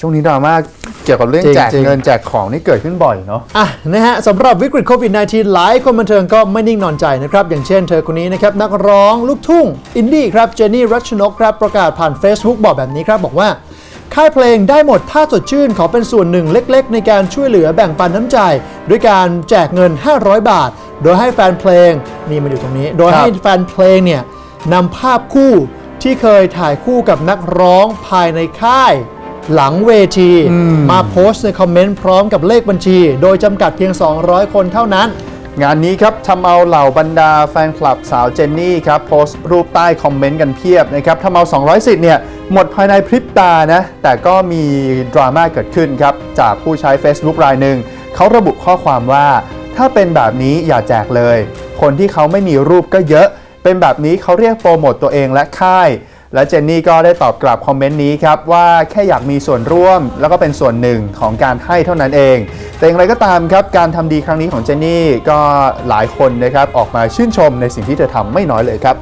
ช่วงนี้ดราม่าเกี่ยวกับเรื่องจริงแจกจริงเงินแจกของนี่เกิดขึ้นบ่อยเนาะอะนะฮะสำหรับวิกฤตโควิด -19 หลายคนบันเทิงก็ไม่นิ่งนอนใจนะครับ อย่างเช่นเธอคนนี้นะครับ นักร้องลูกทุ่ง อินดี้ครับ เจนนี่รัชนกครับ ประกาศผ่าน Facebook บอกแบบนี้ครับ บอกว่า ค่ายเพลงได้หมดถ้าสดชื่นขอเป็นส่วนหนึ่งเล็ก ๆ ในการช่วยเหลือแบ่งปันน้ำใจ ด้วยการแจกเงิน 500 บาท โดยให้แฟนเพลงนี่มันอยู่ตรงนี้ โดยครับให้แฟนเพลงเนี่ยนำภาพคู่ที่เคยถ่ายคู่กับนักร้องภายในค่าย หลังเวที มาโพสต์ในคอมเมนต์พร้อมกับเลขบัญชี โดยจำกัดเพียง 200 คนเท่านั้น งานนี้ครับทำเอาเหล่าบรรดาแฟนคลับสาวเจนนี่ครับโพสต์รูปใต้คอมเมนต์กันเพียบนะครับทำเอา 200 สิทธิ์เนี่ยหมดภายในพริบตานะ แต่ก็มีดราม่าเกิดขึ้นครับ จากผู้ใช้ Facebook รายหนึ่งเขาระบุข้อความว่า ถ้าเป็นแบบนี้อย่าแจกเลย คนที่เขาไม่มีรูปก็เยอะ เป็นแบบนี้เขาเรียกโปรโมตตัวเองและค่าย และเจนนี่ก็ได้ตอบกลับคอมเมนต์นี้ครับว่าแค่อยากมีส่วนร่วม แล้วก็เป็นส่วนหนึ่งของการให้เท่านั้นเอง แต่อย่างไรก็ตามครับการทำดีครั้งนี้ของเจนนี่ก็หลายคนนะครับออกมาชื่นชมในสิ่งที่เธอทำไม่น้อยเลยครับ